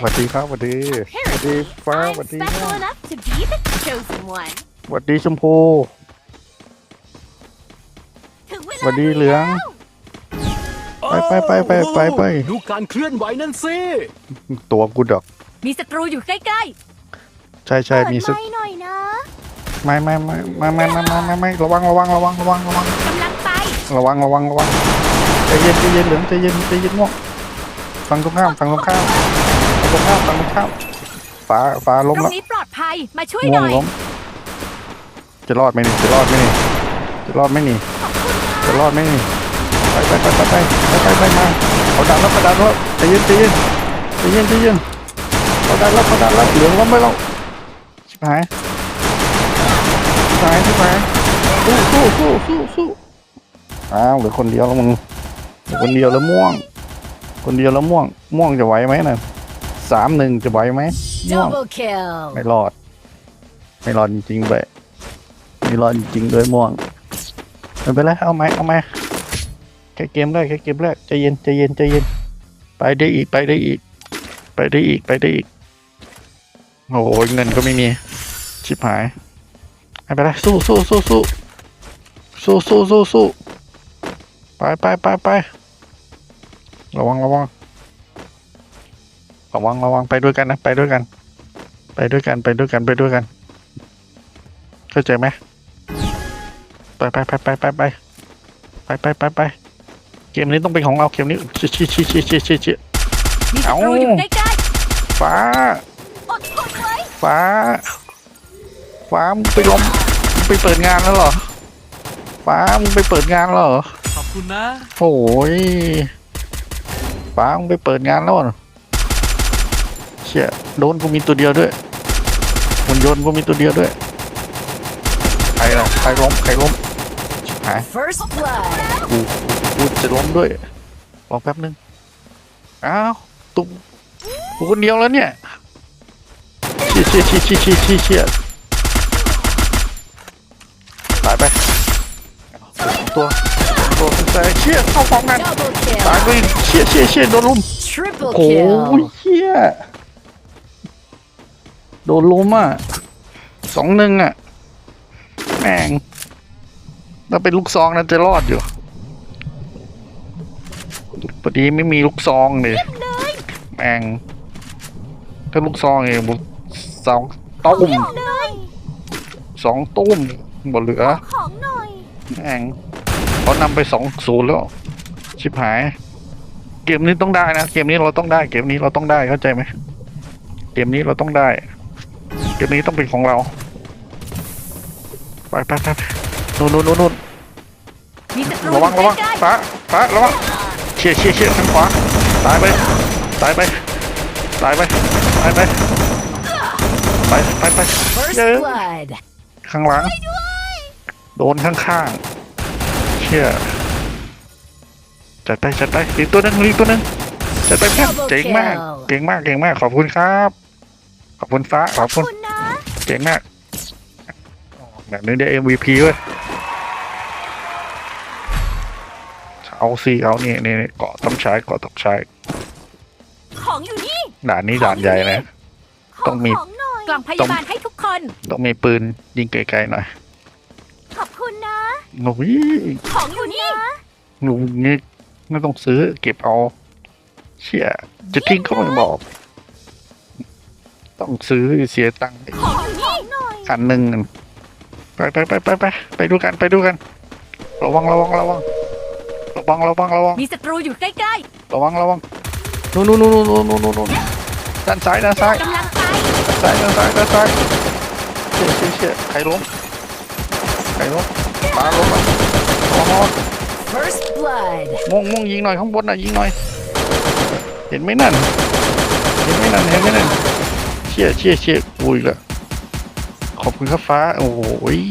สวัส one. ดีครับสวัสดีสวัสดี Apparently, ฟ้าส I'm วัสดี special enough to be the chosen one. สวัสดีชมพูถึงเวสวัลาสดีเหลืองไปไปไปไปไปไปดูการเคลื่อนไหวนั่นสิตัวกูดอก มีศัตรูอยู่ใกล้ใช่ๆใช่มีเปิซึดไมค์หน่อยนะไม่ไม่ไม่ไม่ไม่ไม่ไม่ไม่ไม่ระวังระวังระวังระวังระวังกำลังไประวังระวังระวังใจเย็นใจเย็นเหลืองใจเย็นใจเย็นม่วงฟังตรงข้ามฟังตรงข้ามฟังต รงข้ามฟังตรงข้ามฟ้าฟ้าล้มตรงแล้วนี้ปลอดภัยมาช่วยม่หวงน่อยล้ม จะรอดไหมนี่จะรอดไหมนี่จะรอดไหมนี่ขอบคุณนะจะรอดไหมนี่ไปไปไปไปไปไปไปไปมาเขาดันแล้วเขาดันแล้วใจเย็นใจเย็นใจเย็นใจเย็นเขาดันแล้วเขาดันแล้วเหลืองล้มไปแล้วชิบหายชิบหายชิบหายสู้สู้สู้สู้สู้อ้าวเหลือคนเดียวแล้วมึงเหลือคนเดียวแล้วม่วง คนเดียวแล้วม่วงม่วงจะไหวไหมน่ะ สามหนึ่งจะไหวไหมม่วง double kill ไม่รอด ไม่รอดจริงๆเลยไม่รอดจริงๆเลยม่วงไม่เป็นไรเอาไหมเอาไหมแค่เกมแรกแค่เกมแรกใจเย็นใจเย็นใจเย็น ไปได้อีกไปได้อีก ไปได้อีกไปได้อีก โอ้ยเงินก็ไม่มี ชิบหายไม่เป็นไรสู้สู้สู้สู้สู้สู้สู้สู้ไปไปไปไประวังระวัง ระวังระวังไปด้วยกันนะไปด้วยกัน ไปด้วยกันไปด้วยกันไปด้วยกัน เข้าใจไหมไปไปไปไปไปไปไปไปไปไปเกมนี้ต้องเป็นของเราเกมนี้ชี้ชี้ชี้ชี้ชี้ชี้ชี้มีศัตรูอยู่ใกล้ฟ้าๆอดทนไว้ฟ้า ฟ้ามึงไปล้มมึงไปเปิดงานแล้วเหรอ ฟ้ามึงไปเปิดงานแล้วเหรอขอบคุณนะโอ้ยฟ้ามึงไปเปิดงานแล้วเหรอ เชี่ยโดนกูมีตัวเดียวด้วยมันโยนต์กูมีตัวเดียวด้วยใครล่ะใครล้มใครล้มชิบหาย first blood กูกูจะล้มด้วยรอแป๊บนึงอ้าวตุ๊กกูคนเดียวแล้วเนี่ยเชี่ยเชี่ยเชี่ยเชี่ยเชี่ยเชี่ยเชี่ยตายไปเอาตัวตัวตัวแต่เชี่ยเข้าพร้อมกัน double ตาย kill ไปเชี่ยเชี่ยเชี่ยโดนลุม triple โอ้ย kill เชี่ย โดนลุมอะสองหนึ่งอะแม่งถ้าเป็นลูกซองนั้นจะรอดอยู่พอดีไม่มีลูกซองเลยแม่งถ้าลูกซองเองบุสองตุ้มสองตุ้มหมดเหลือขอหแม่งเขานำไปสองศูนย์แล้ว ชิบหาย เกมนี้ต้องได้นะ เกมนี้เราต้องได้ เกมนี้เราต้องได้เข้าใจไหม เกมนี้เราต้องได้ เกมนี้ต้องเป็นของเรา ไปไปไปนู่นนู่นนู่นนู่นมีศัตรูระวังระวังใกล้ฟ้าฟ้าระวังเชี่ยเชี่ยเชี่ยทางขวาตายไปตายไปตายไปตายไปไปไปไปๆ first เย้ blood ข้างหลัง โดนข้างๆเชี่ยจัดไปจัดไปอีกตัวหนึงอีกตัวหนึงจัดไปเพื่อน Double เจ๋งมาก kill เก่งมากเก่งมากขอบคุณครับ ขอบคุณฟ้าขอบคุณคุณนะ เก่งมากแบบนี้ได้ MVP เว้ยเอาสิเอานี่นี่นี่เกาะต้องใช้เกาะต้องใช้ของอยู่นี่ด่านนี้ด่านใหญ่นะต้องมีของหน่อยกล่องพยาบาลให้ทุกคน ต้องมีปืนยิงไกลๆหน่อย ขอบคุณนะโอ้ยของอยู่นี่ลุงนี่ไม่ต้องซื้อเก็บเอา เชี่ยจะทิ้งก็ไม่บอก ต้องซื้อเสียตังค์ของอยู่นี่หน่อยคันหนึ่งไปไปไปไปไปไปดูกันไปดูกัน ระวังระวังระวังระวังระวังระวังมีศัตรูอยู่ใกล้ระวังระวังนู่นนู่นนู่นนู่นนู่นนู่นนู่นด้านซ้ายด้านซ้ายๆกำลังไปด้านซ้ายด้านซ้ายด้านซ้ายเชี่ยเชี่ยเชี่ยใครล้มใครล้มปลาล้มอะระวังระวัง first blood ม่วงม่วงยิงหน่อยข้างบนน่ะยิงหน่อย เห็นไหมนั่นเห็นไหมนั่นเห็นไหมนั่นเชี่ยเชี่ยเชี่ยกูอีกละขอบคุณครับฟ้า โอ้โห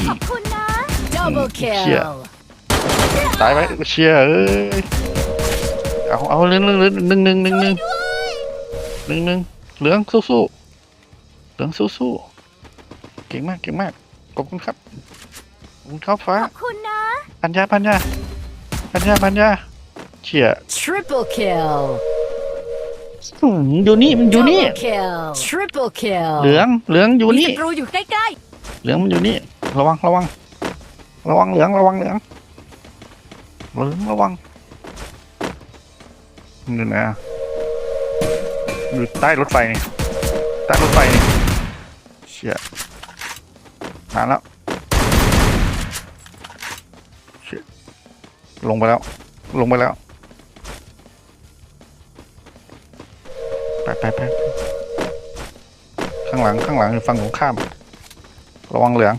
ขอบคุณนะ Double ตายไหมเชี่ยเอ้ยเอาเอาเรื่องหนึ่งหนึ่งหนึ่งหนึ่งหนึ่งหนึ่งหนึ่งเหลืองสู้สู้เหลืองสู้สู้เก่งมากเก่งมากขอบคุณครับขอบคุณครับฟ้านะปัญญาปัญญาปัญญาปัญญาเชี่ย Triple kill อืมอยู่นี่มันอยู่นี่ Double kill. Triple kill. เหลืองเหลืองอยู่มีนี่ ศัตรูอยู่ใกล้เหลืองมันอยู่นี่ ระวังระวัง ระวังเหลืองระวังเหลืองเหลืองระวังนี่นะอยู่ใต้รถไฟนี่ใต้รถไฟนี่เชี่ยมาแล้วเชี่ยลงไปแล้ว ลงไปแล้ว ไปไปไปข้างหลังข้างหลังอยู่ฝั่งตรงข้าม ระวังเหลือง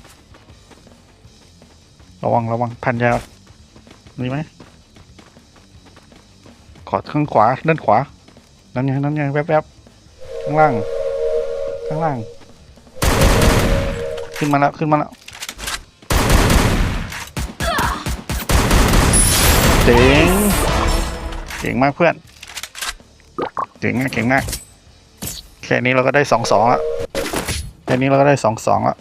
ระวังระวังพันยาวมีไหมขอข้างขวาด้านขวานั่นไงนั่นไงแวบแวบข้างล่าง ข้างล่าง ขึ้นมาแล้วขึ้นมาแล้วเจ๋งเก่งมากเพื่อนเก่งมากเก่งมาก แค่นี้เราก็ได้สองสองแล้วแค่นี้เราก็ได้สองสองแล้ว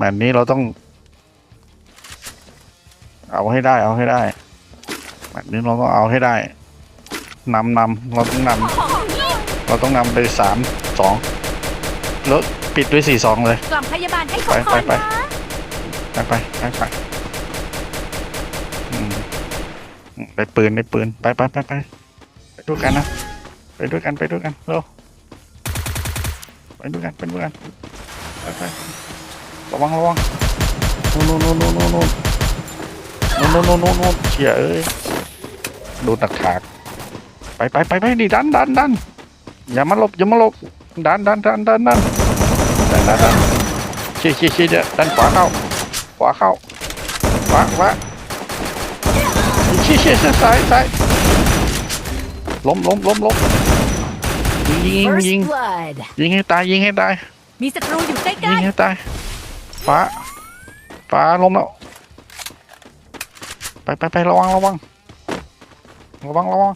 แบบนี้เราต้อง เอาให้ได้เอาให้ได้ แบบนี้เราต้องเอาให้ได้นำนำเราต้องนำเราต้องนำไปสามสองแล้วปิดด้วยสี่สองเลยๆกล่อมพยาบาลให้ทุกไปคไปนไปนะไปไปไปไปอืมอืมได้ปืนได้ปืนไปไปไปไปไปด้วยกันนะ ไปด้วยกันไปด้วยกันเร็วไปด้วยกันไปด้วยกันไปไประวังระวังนู่นนู่นนู่นนู่นนู่นนู่นนู่นนู่นนู่นนู่นเชี่ยเอ้ยโดนตักถากไปไปไปไปดิดันดันดันอย่ามาหลบอย่ามาหลบดันดันดันดันดันดันดันดันเชี่ยเชี่ยเชี่ยเดี๋ยวด้านขวาเข้าขวาเข้าขวาขวาเชี่ยเชี่ยเชี่ยซ้ายซ้ายล้มล้มล้มล้ม ยิงยิง First ยิง blood ยิงให้ตายยิงให้ตายมีศัตรูอยู่ใกยิล้งให้ตายฟ้าฟ้าล้มแล้วไปไปไประวังระวังระวังระวัง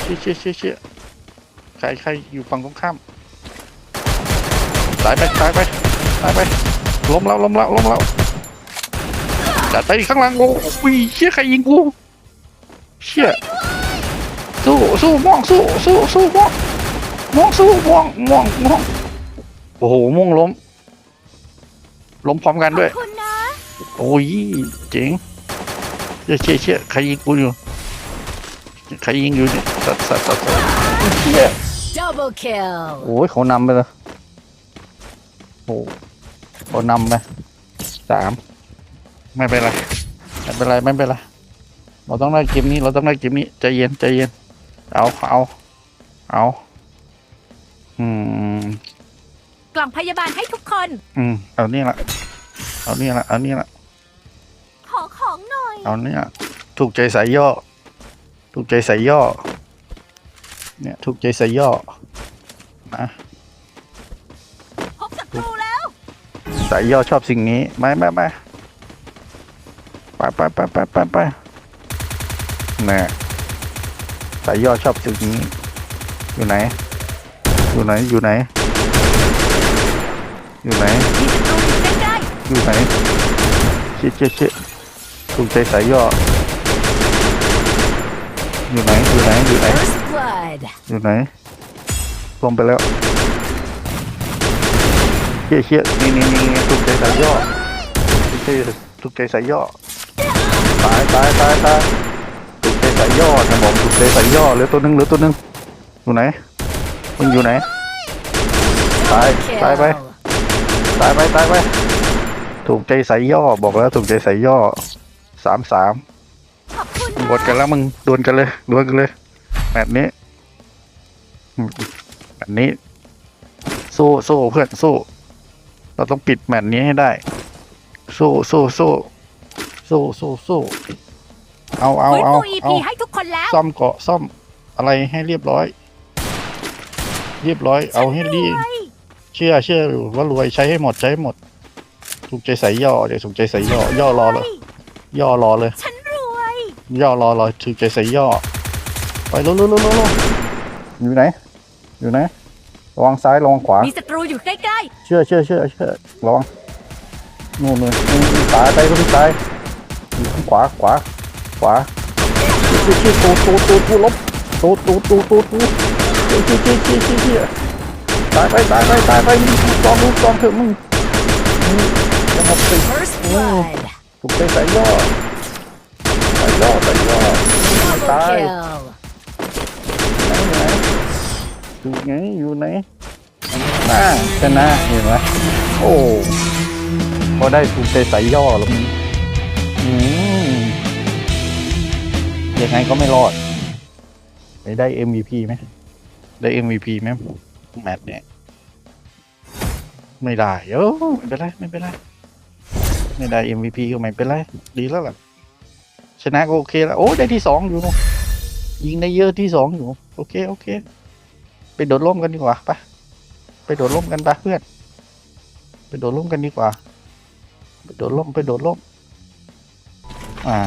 เชี่ยเชี่ยเชี่ยเชี่ยใครใครอยู่ฝั่งตรงข้ามตายไปตายไปตายไปล้มแล้วล้มแล้วล้มแล้วจัดไปข้างหลังโอ้ยเชี่ยใครยิงกูเชี่ยสู้สู้ม่วงสู้สู้สู้ม่วง ม่วงสู้ม่วงม่วงม่วงโอ้โหม่วงล้ม ล้มพร้อมกันๆด้วยขอบคุณนะโอ้ยเจ๋งเชี่ยเชี่ยเชี่ยใครยิงกูอยู่ใครยิงอยู่เนี่ยสัตว์สัตว์สัตว์สัตว์เชี่ย double kill โอ้ยเขานำไปเลยโอ้เขานำไปสามไม่เป็นไรไม่เป็นไรไม่เป็นไรเราต้องได้เกมนี้เราต้องได้เกมนี้ใจเย็นใจเย็นเอาเอาเอา อืม กล่องพยาบาลให้ทุกคน อืม เอานี่ละ เอานี่ละ เอานี่ละ ขอของหน่อย เอาเนี่ย ถูกใจสายย่อ ถูกใจสายย่อ เนี่ย ถูกใจสายย่อ นะ พบศัตรูแล้ว สายย่อชอบสิ่งนี้ไม่ไม่ไม่ไปไปไปไปไปไปเนี่ยสายย่อชอบสิ่งนี้ อยู่ไหน อยู่ไหน อยู่ไหน อยู่ไหน อยู่ใกล้อยู่ไหนชิดชิดชิดถูกใจสายย่อ อยู่ไหน อยู่ไหน อยู่ไหน อยู่ไหน ลงไปแล้วเชี่ยเชี่ยนี่นี่นี่ถูกใจสายย่อถูกใจถูกใจสายย่อ ตายตายตายตายถูกใจสายย่อนะบอกถูกใจสายย่อเหลือตัวหนึ่งเหลือตัวหนึ่งอยู่ไหน มึงอยู่ไหน ตาย double ตายไป kill ตายไป ตายไป ถูกใจสายย่อ บอกแล้วถูกใจสายย่อ สามสามขอบคุณดวลกันแล้วมึงดวลกันเลย ดวลกันเลย แบบนี้อืมแบบนี้ สู้สู้เพื่อนสู้ เราต้องปิดแมตช์นี้ให้ได้ สู้สู้สู้สู้สู้สู้เอาเอาฟื้นเอาฟู EP เอาให้ทุกคนแล้วซ่อมเกาะซ่อมอะไรให้เรียบร้อย เรียบร้อย เอาให้ดีฉันรวยเชื่อเชื่ออยู่ว่ารวยใช้ให้หมดใช้ให้หมด ถูกใจใส่ย่อเดี๋ยวถูกใจใส่ย่อย่อรอเลย ย่อรอเลย ฉันรวย ย่อรอรอถูกใจใส่ย่อ ไปลุลุลุลุลุอยู่ไหน อยู่ไหนระวังซ้ายระวังขวา มีศัตรูอยู่ใกล้เชื่อเชื่อเชื่อเชื่อระวังนู่นเลยนู่นนู่นตายไปก็ที่ตายอยู่ข้างขวาขวาขวาชื่อชื่อตูตูตูตูลบตูดตูดตูดตูดตู ดเชี่ยเชี่ยเชี่ยเชี่ยเชี่ยตายไปตายไปตายไปมึงกองมึงกองเถอะมึงมึงหมดสิ First blood. ถูกไปใสายย่อสายย่อสายย่อ Double Bye. kill. อยู่ไหนอยู่ไหนอ่าชนะเห็นไหมโอ้พอได้ถูกใจสายย่อแล้วมึงอืมยังไงก็ไม่รอดไปได้ MVP ไหม ได้ MVP ไหมแมตช์เนี่ย ไม่ได้เออไม่เป็นไร ไม่เป็นไร ไม่ได้ MVP ก็ไม่เป็นไร ดีแล้วล่ะ ชนะก็โอเคแล้ว โอ้ได้ที่สองอยู่ยิงได้เยอะที่สองอยู่ โอเค โอเค ไปโดดร่มกันดีกว่าไปไปโดดร่มกันไปเพื่อน ไปโดดร่มกันดีกว่า ไปโดดร่ม ไปโดดร่ม อ่า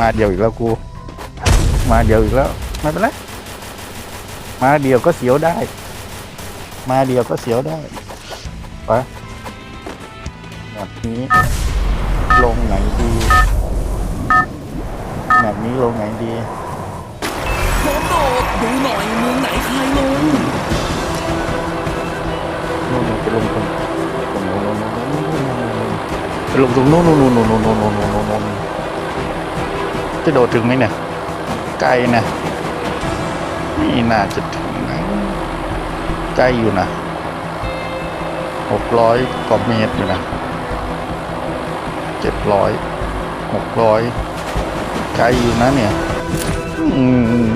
มาเดียวอีกแล้วกู มาเดียวอีกแล้ว ไม่เป็นไร มาเดียวก็เสียวได้ มาเดียวก็เสียวได้ปะแบบนี้ ลงไหนดี แบบนี้ลงไหนดีโดดดูหน่อยเมืองไหนใครลงนู่นจะลงตรงตรงโน้นจะลงตรงโน้นโน้นโน้นโน้นโน้นนู้นจะโดดถึงไหมเนี่ยไกลนะ ไม่น่าจะถึงนะใกล้อยู่นะหกร้อยกว่าเมตรอยู่นะเจ็ดร้อยหกร้อยไกลอยู่นะเนี่ย อืม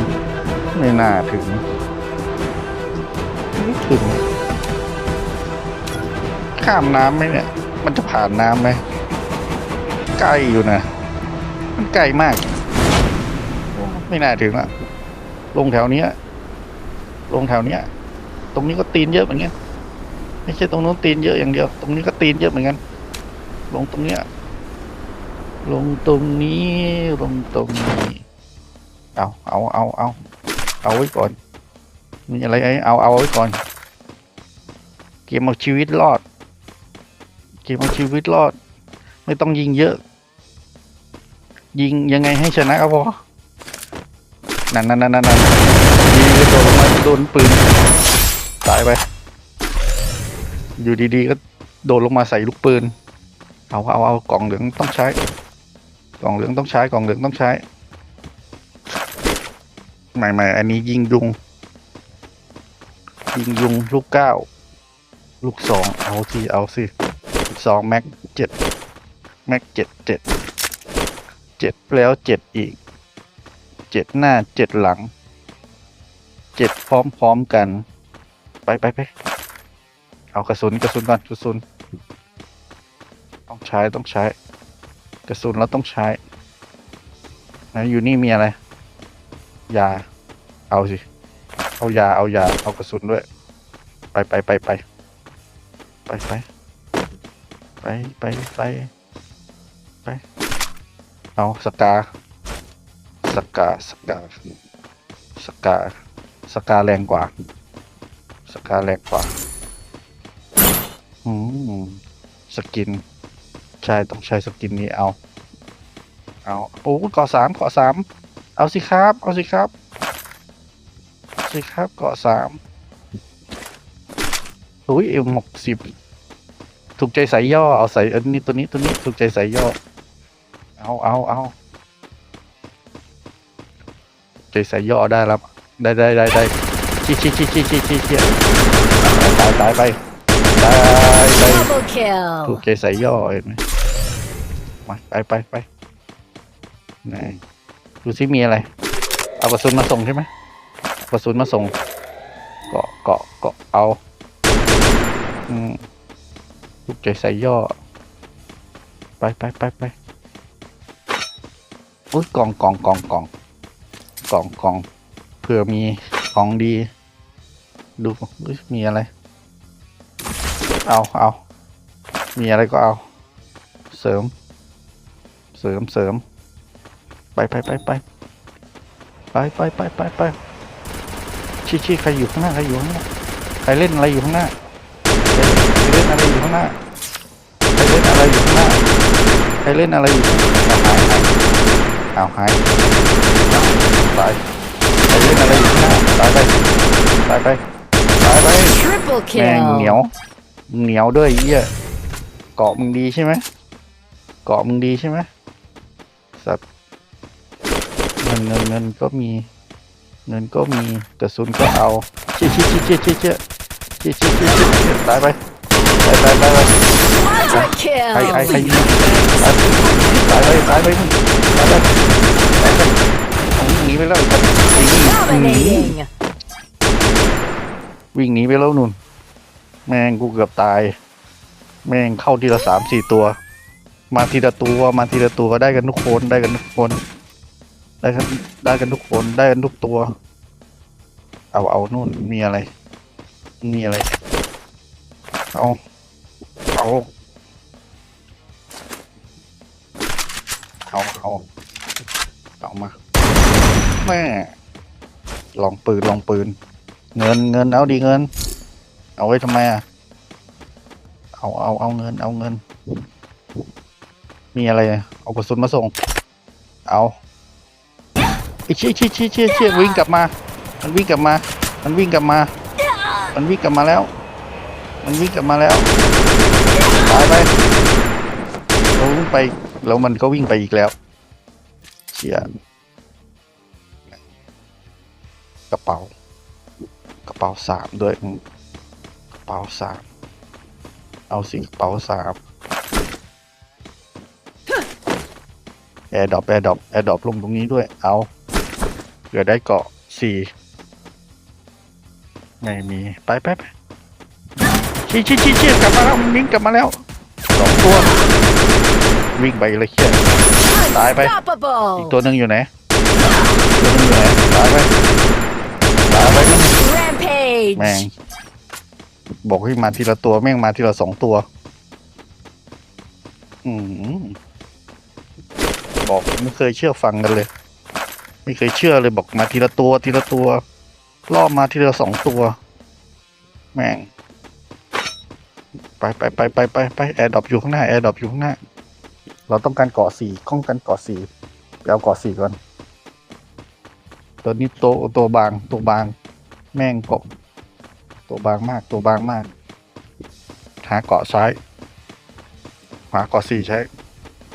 ไม่น่าถึง ไม่ถึง ข้ามน้ำไหมเนี่ย มันจะผ่านน้ำไหมใกล้อยู่นะ มันไกลมาก ไม่น่าถึงอะ ลงแถวเนี้ย ลงแถวเนี้ย ตรงนี้ก็ตีนเยอะเหมือนกันไม่ใช่ตรงนู้นตีนเยอะอย่างเดียว ตรงนี้ก็ตีนเยอะเหมือนกัน ลงตรงเนี้ย ลงตรงนี้ ลงตรงนี้ เอาเอาเอาเอาเอาไว้ก่อน มีอะไรไอ้เอาเอาไว้ก่อน เกมเอาชีวิตรอด เกมเอาชีวิตรอด ไม่ต้องยิงเยอะ ยิงยังไงให้ชนะก็พอ นั่นนั่นนั่นนั่นยิงกระโดดลงมาโดนปืนตายไป อยู่ดีๆก็โดดลงมาใส่ลูกปืน เอาเอาเอากล่องเหลืองต้องใช้ กล่องเหลืองต้องใช้กล่องเหลืองต้องใช้ใหม่ๆอันนี้ยิงยุง ยิงยุงลูกเก้าลูกสองเอาสิเอาสิสองแม็กเจ็ดแม็กเจ็ดเจ็ดเจ็ดแล้วเจ็ดอีก เจ็ดหน้าเจ็ดหลังเจ็ดพร้อมๆกัน ไปไปไปเอากระสุนกระสุนก่อนกระสุน ต้องใช้ต้องใช้ กระสุนเราต้องใช้ไหนอยู่นี่มีอะไรยาเอาสิเอายาเอายาเอากระสุนด้วย ไปไปไปไปไปไปไปไปไปไปเอาสกา สกาสกาสกาสกาแรงกว่า สกาแรงกว่าอืมสกิน ใช่ต้องใช้สกินนี้เอา เอาโอ้เกาะสามเกาะสามเอาสิครับ เอาสิครับสิครับเกาะสามอุ้ยเอ็มหกสิบถูกใจสายย่อ เอาใส่อันนี้ตัวนี้ตัวนี้ถูกใจสายย่อ เอาเอาเอา ใจสายย่อได้แล้วได้ได้ได้ได้ชี้ชี้ชี้ชี้ชี้ชี้ชี้ตายตายไปตายไป Double ถูก kill. ใจสายย่อเห็นไหมมาไปไปไปไหนดูซิมีอะไร เอากระสุนมาส่งใช่ไหมเอากระสุนมาส่ง เกาะเกาะเกาะเอาอืมถูกใจสายย่อ ไปไปไปไปอุ้ยกล่องกล่องกล่องกล่อง กล่องกล่องเผื่อมีของดี ดูมีอะไร เอาเอามีอะไรก็เอา เสริม เสริมเสริม ไปไปไปไปไปไปไปไปไปชี้ชี้ใครอยู่ข้างหน้าใครอยู่ข้างหน้าใครเล่นอะไรอยู่ข้างหน้าใครเล่นอะไรอยู่ข้างหน้าใครเล่นอะไรอยู่ข้างหน้าใครเล่นอะไรอยู่ข้างหน้า เอาหายหายเอาหายตายล่นอะไรอยู่ข้างหน้าตายไปตายไปตายไป Triple แม่งเหนียว kill. เหนียวด้วยไอ้เหี้ยเกาะมึงดีใช่ไหมเกาะมึงดีใช่ไหมสัตว์เงินเงินเงินก็มี เงินก็มีกระสุนก็เอาเชี่ยเชี่ยเชี่ยเชี่ยเชี่ยเชี่ยเชี่ยเชี่ยเชี่ยเชี่ยตายไปตายตายตายไป Quadra ใครใคร kill. ใครยิงตายไปตายไปตายไปตายไปเอาวิ่งหนีไปแล้วไอ้สัตว์วิ่งหนี Dominating. วิ่งหนีไปแล้วนุ่น แม่งกูเกือบตาย แม่งเข้าทีละสามสี่ตัว มาทีละตัวมาทีละตัวได้กันทุกคนได้กันทุกคน ได้กันได้กันทุกคนได้กันทุกตัว เอาเอานู่นมีอะไร มีอะไร เอา เอา เอาเอาเอามาแม่ลองปืนลองปืน เงินเงินเอาดีเงิน เอาไว้ทำไมอะเอาเอาเอาเงิน เอาเงิน มีอะไรเอากระสุนมาส่ง เอาไอ้เชี่ยเชี่ยเชี่ยเชี่ยเชี่ยวิ่งกลับมา มันวิ่งกลับมา มันวิ่งกลับมา มันวิ่งกลับมาแล้ว มันวิ่งกลับมาแล้วตายไปเราวิ่งไป แล้วมันก็วิ่งไปอีกแล้วเชี่ยกระเป๋า กระเป๋าสามด้วยกระเป๋าสามเอาสิกระเป๋าสามแอร์ดรอปแอร์ดรอปแอร์ดรอปลงตรงนี้ด้วย เอาเผื่อได้เกาะสี่ไม่มี ไปไปไปชี้ชี้ชี้ชี้กลับมาแล้วมันวิ่งกลับมาแล้วสองตัว วิ่งไปเลยเชี่ยตายไป อีก Unstoppable. ตัวหนึ่งอยู่ไหนตัวหนึงอยู่ไหนตายไปตายไป Rampage. แม่งบอกให้มาทีละตัวแม่งมาทีละสองตัว อืมบอกไม่เคยเชื่อฟังกันเลย ไม่เคยเชื่อเลยบอกมาทีละตัว ทีละตัวล่อบมาทีละสองตัว แม่ง ไปไปไปไปไปไปแอร์ดรอปอยู่ข้างหน้าแอร์ดรอปอยู่ข้างหน้า เราต้องการเกาะสี่ข้องกันเกาะสี่ไปเอาเกาะสี่ก่อน ตัวนี้โตวตัวบางตัวบาง แม่งเกาะตัวบางมากตัวบางมาก หาเกาะซ้าย หาเกาะสี่ใช้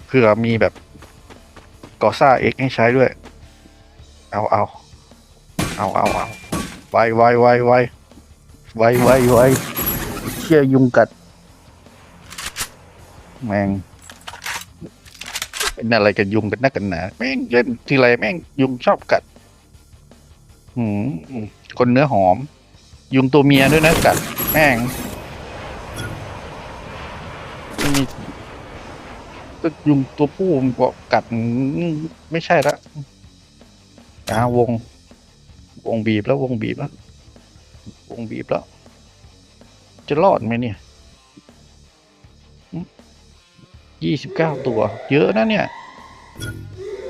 เผื่อมีแบบเกาะซ่าเอ็กให้ใช้ด้วย เอาเอาเอาเอาเอาไวไวไวไวไวไวไวเชี่ยยุงกัด แม่ง เป็นอะไรกันยุงกันนักกันหนาแม่งเล่นทีไรแม่งยุงชอบกัดหืมคนเนื้อหอม ยุงตัวเมียด้วยนะกัดแม่งมีก็ยุงตัวผู้มันก็กัดไม่ใช่ละอ่าวง วงบีบแล้ววงบีบแล้ววงบีบแล้ว จะรอดไหมเนี่ย ยี่สิบเก้าตัว เยอะนะเนี่ย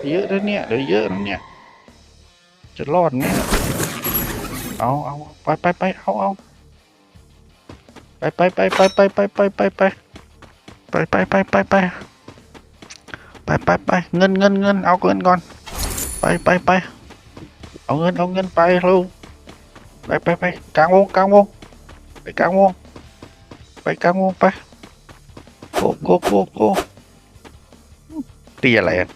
เยอะนะเนี่ยเหลือเยอะนะเนี่ย จะรอดไหมเอาเอาไปไปไปเอาเอาไปไปไปไปไปไปไปไปไปไปไปไปไปไปไปไปไปเงินเงินเงินเอาเงินก่อน ไปไปไปเอาเงินเอาเงินไปเร็วไปไปไปกลางวงกลางวงไปกลางวงไปกลางวงไป โกโกโกโกตีอะไรอะ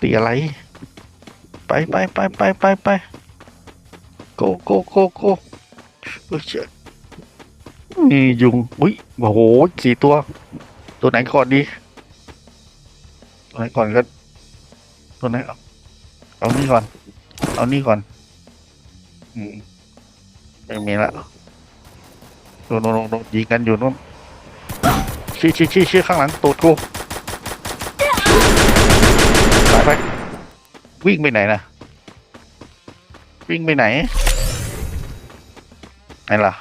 ตีอะไร ไปไปไปไปไปไปโกโกโกโกเฮ้ยเชี่ยนี่ยุง อุ้ยโอ้โหสี่ตัว ตัวไหนก่อนดี ตัวไหนก่อนก็ ตัวไหน เอาเอานี่ก่อน เอานี่ก่อน อืมไม่มีละโน่นโน่นโน่นยิงกันอยู่นู่น ชี้ชี้ชี้ชี้ข้างหลังตูดกูไปไป วิ่งไปไหนนะวิ่งไปไหนไหนล่ะ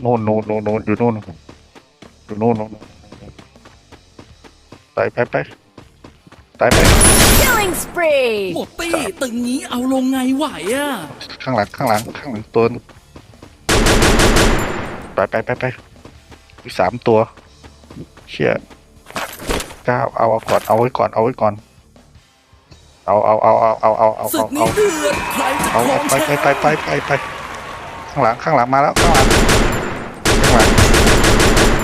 โน่นโน่นโน่นโน่นอยู่โน่นอยู่โน่นโน่นไปไปไปไปไป Killing spree. หมดตี้ตึงนี้เอาลงไงไหวอะ ข้างหลังข้างหลังข้างหลังตัวนึงไปไปไปไปอีกสามตัว เชี่ยเก้าเอาเอาก่อนเอาไว้ก่อนเอาไว้ก่อน เอาเอาเอาเอาเอาเอาเอาศึกเอานี้เดือดใครจะเอาครองไปแชมไปป์ไปไปไปไปข้างหลังข้างหลังมาแล้วข้างหลังข้างหลัง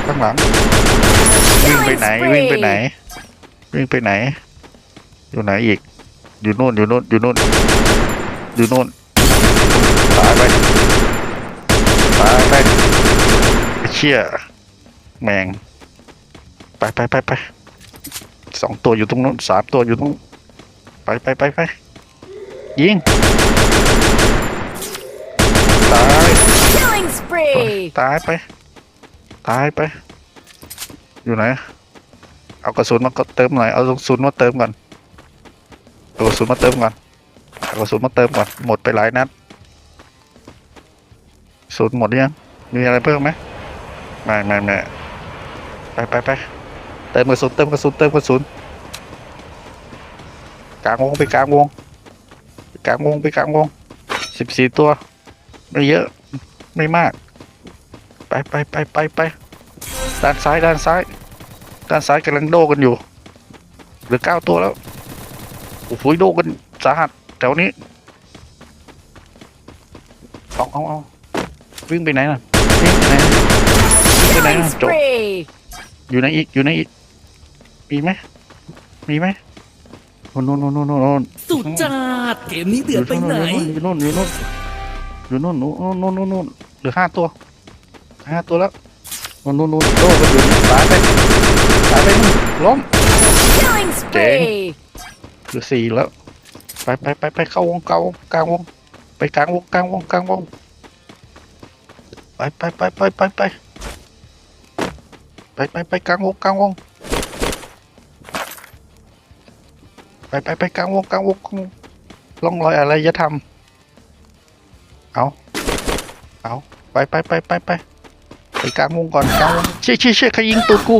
ข้างหลังวิ่งไปไหนวิ่งไปไหน วิ่งไปไหน อยู่ไหนอีก อยู่นู่นอยู่นู่นอยู่นู่นอยู่นู่นตายไปตายไปไอ้เชี่ยแมง ไปไปไปไปสองตัวอยู่ตรงนู้นสามตัวอยู่ตรงไปไปไปไปยิงตาย Killing spree. ตายไป ตายไป อยู่ไหน เอากระสุนมาเติมหน่อย เอากระสุนมาเติมก่อนเอากระสุนมาเติมก่อนเอากระสุนมาเติมก่อน หมดไปหลายนัดกระสุนหมดหรือยัง มีอะไรเพิ่มไหมไม่ไม่ไม่ไปไปไป เติมกระสุนเติมกระสุนเติมกระสุนกลางวงไปกลางวงไปกลางวงไปกลางวงสิบสี่ตัวไม่เยอะไม่มาก ไปไปไปไปไปด้านซ้ายด้านซ้าย ด้านซ้ายกำลังโดกันอยู่เหลือเก้าตัวแล้วโอ้โหโดกันสาหัสแถวนี้เอาเอาเอาวิ่งไปไหนน่ะวิ่งไปไหนวิ่งไปไหน Killing น่ะจบอยู่ในอีกอยู่ในอีก มีไหมมีไหมโน่นโน่นโน่นโน่นโน่นสุดจัดเกมนี้เดือดไปไหนอยู่โน่นอยู่โน่นอยู่โน่นอยู่โน่นโน่นโน่นโน่นเหลือห้าตัวห้าตัวแล้วโน่นโน่นโน่นโดกันอยู่ตายไปตายไปนู่นล้ม Killing spree. เหลือสี่แล้วไปไปไปไปเข้าวงเก่ากลางวงไปกลางวงกลางวงกลางวงไปไปไปไปไปไปไปไปไปกลางวงกลางวง ไปไปไปกลางวงกลางวงกลางวงร่องรอยอะไรจะทำเอาเอาไปไปไปไปไปไปกลางวงก่อนกลางวงเชี่ยเชี่ยเชี่ยใครยิงตูดกู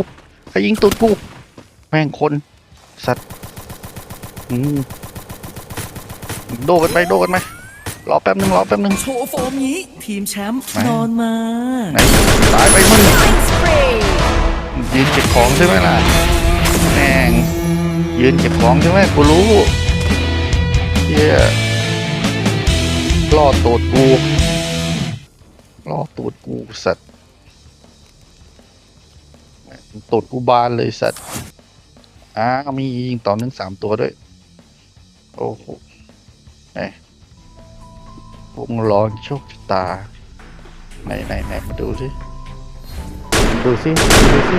ใครยิงตูดกู แม่งคน สัตว์อืมโดกันไปโดกันไหมรอแป๊บนึงรอแป๊บนึงโชว์ฟอร์มนี้ ทีมแชมป์ไหนนอนมาไหนตายไปมึง Killing spree. ยืนเก็บของใช่ไหมล่ะแม่ง ยืนเก็บของใช่ไหมกูรู้เฮียล่อตูดกูล่อตูดกูสัตว์ตูดกูบานเลยสัตว์อ้ามียิงต่อหนึ่งสามตัวด้วย โอ้โหไหนวงล้อโชคชะตาไหนไหนไหนมาดูสิ ดูสิ ดูสิ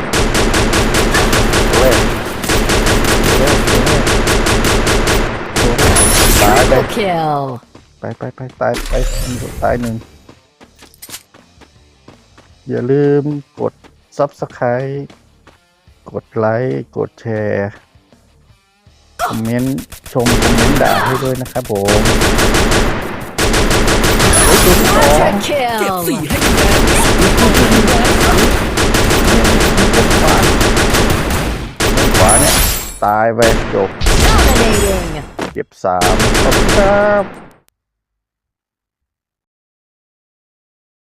ตัวแรกตัวแรก ตัวแรกตัวแรกตายไป Triple kill. ไปไปไปตายไปตายหนึ่งอย่าลืมกด Subscribe กดไลค์กดแชร์คอมเมนต์ชมคอมเมนต์ด่าให้ด้วยนะครับผมโอ้ยตัวที่สอง Quadra เก็บสี่ kill. ให้แดงขวาเนี่ยตายไปจบ Dominating. เก็บสามขอบคุณครับ